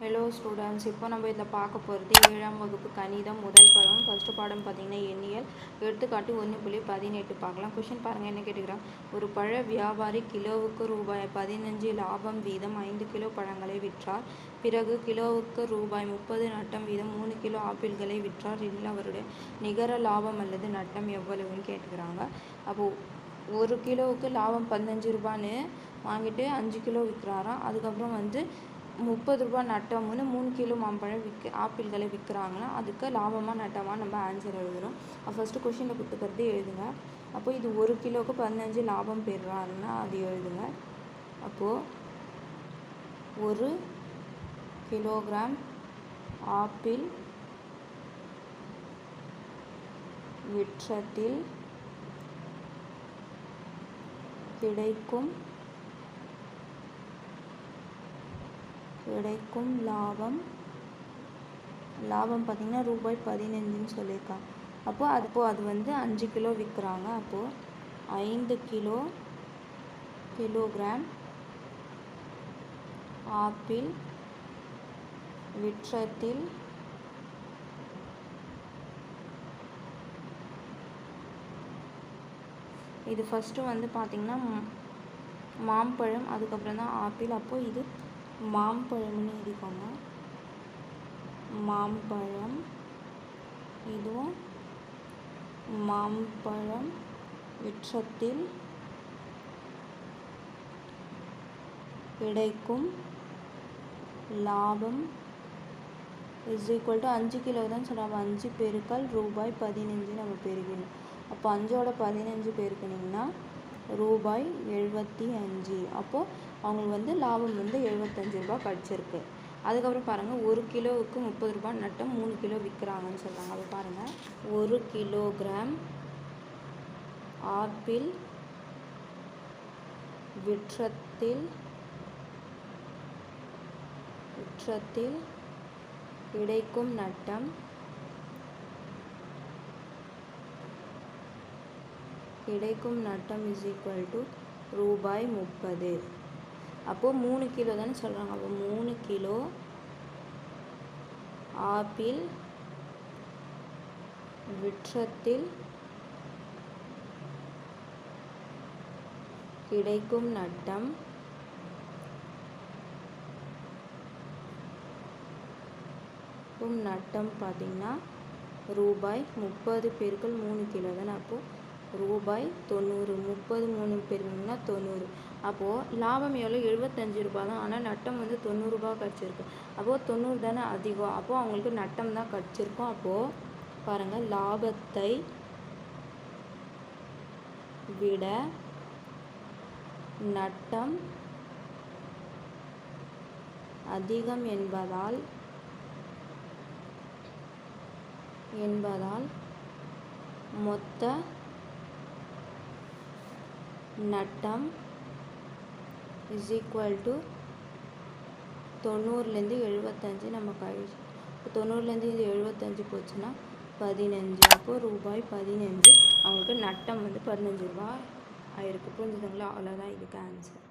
Hello students இப்போ நம்ம இதில் பார்க்க போகிறது ஏழாம் வகுப்பு கணிதம் முதல் பருவம். ஃபஸ்ட்டு பாடம் பார்த்தீங்கன்னா எண்ணியல். எடுத்துக்காட்டு ஒன்று புள்ளி பதினெட்டு பார்க்கலாம். கொஷின் பாருங்கள் என்ன கேட்டுக்கிறான்? ஒரு பழ வியாபாரி கிலோவுக்கு ரூபாய் பதினஞ்சு லாபம் வீதம் ஐந்து கிலோ பழங்களை விற்றார். பிறகு கிலோவுக்கு ரூபாய் முப்பது நட்டம் வீதம் மூணு கிலோ ஆப்பிள்களை விற்றார். இதில் அவருடைய நிகர லாபம் அல்லது நட்டம் எவ்வளவுன்னு கேட்டுக்கிறாங்க. அப்போது ஒரு கிலோவுக்கு லாபம் பதினஞ்சு ரூபான்னு வாங்கிட்டு அஞ்சு கிலோ விற்கிறாராம். அதுக்கப்புறம் வந்து முப்பது ரூபா நட்டம்னு மூணு கிலோ மாம்பழம் விற்க ஆப்பிள்களை விற்கிறாங்கன்னா அதுக்கு லாபமாக நட்டமாக நம்ம ஆன்சர் எழுதுகிறோம் ஃபஸ்ட்டு கொஷினில் கொடுத்துக்கிறது எழுதுங்க. அப்போ இது ஒரு கிலோவுக்கு பதினஞ்சு லாபம் பெறுறாருன்னா அது எழுதுங்க. அப்போது ஒரு கிலோகிராம் ஆப்பிள் விற்றத்தில் கிடைக்கும் கிடைக்கும் லாபம். லாபம் பார்த்திங்கன்னா ரூபாய் பதினஞ்சுன்னு சொல்லியிருக்காங்க. அப்போது அது அப்போது அது வந்து அஞ்சு கிலோ விற்கிறாங்க. அப்போது ஐந்து கிலோ கிலோகிராம் ஆப்பிள் விற்றத்தில் இது ஃபஸ்ட்டு வந்து பார்த்திங்கன்னா மாம்பழம் அதுக்கப்புறம் தான் ஆப்பிள். அப்போது இது மாம்பழம்னு எழுதிக்கோங்க. மாம்பழம். இதுவும் மாம்பழம் விற்றத்தில் கிடைக்கும். லாபம் இஸ் ஈக்குவல் டு அஞ்சு கிலோ தான் சொன்னாங்க. அஞ்சு பெருக்கள் ரூபாய் பதினஞ்சு நம்ம பெருக்கணும் அப்போ அஞ்சோட பதினஞ்சு பெருக்கினீங்கன்னா ரூபாய் எழுபத்தி அஞ்சு. அப்போது அவங்களுக்கு வந்து லாபம் வந்து எழுபத்தஞ்சு ரூபா கிடச்சிருக்கு அதுக்கப்புறம் பாருங்கள் ஒரு கிலோவுக்கு முப்பது ரூபா நட்டம் மூணு கிலோ விற்கிறாங்கன்னு சொல்கிறாங்க அது பாருங்கள் ஒரு கிலோகிராம் ஆப்பிள் விற்றத்தில் விற்றத்தில் கிடைக்கும் நட்டம் கிடைக்கும் நட்டம் இஸ் ஈக்குவல் டு ரூபாய் முப்பது. அப்போது மூணு கிலோ தானே சொல்கிறாங்க அப்போ மூணு கிலோ ஆப்பிள் விற்றத்தில் கிடைக்கும் நட்டம் நட்டம் பார்த்திங்கன்னா ரூபாய் முப்பது பேருக்குள் மூணு கிலோ தானே. அப்போது ரூபாய் தொண்ணூறு தொண்ணூறு. அப்போது லாபம் எவ்வளோ எழுபத்தஞ்சு ரூபா தான். ஆனால் நட்டம் வந்து தொண்ணூறுரூபா கிடச்சிருக்கு. அப்போது தொண்ணூறு தானே அதிகம். அப்போது அவங்களுக்கு நட்டம் தான் கிடச்சிருக்கும். அப்போது பாருங்கள் லாபத்தை விட நட்டம் அதிகம் என்பதால் என்பதால் மொத்த நட்டம் இஸ் ஈக்குவல் டு தொண்ணூறுலேருந்து எழுபத்தஞ்சு நம்ம கழிச்சு இப்போ தொண்ணூறுலேருந்து இது எழுபத்தஞ்சு போச்சுன்னா பதினஞ்சு அப்போது ரூபாய் பதினஞ்சு அவங்களுக்கு நட்டம் வந்து பதினஞ்சு ரூபாய் ஆயிருக்கு புரிஞ்சுதுங்களா அவ்வளோதான் இதுக்கு ஆன்சர்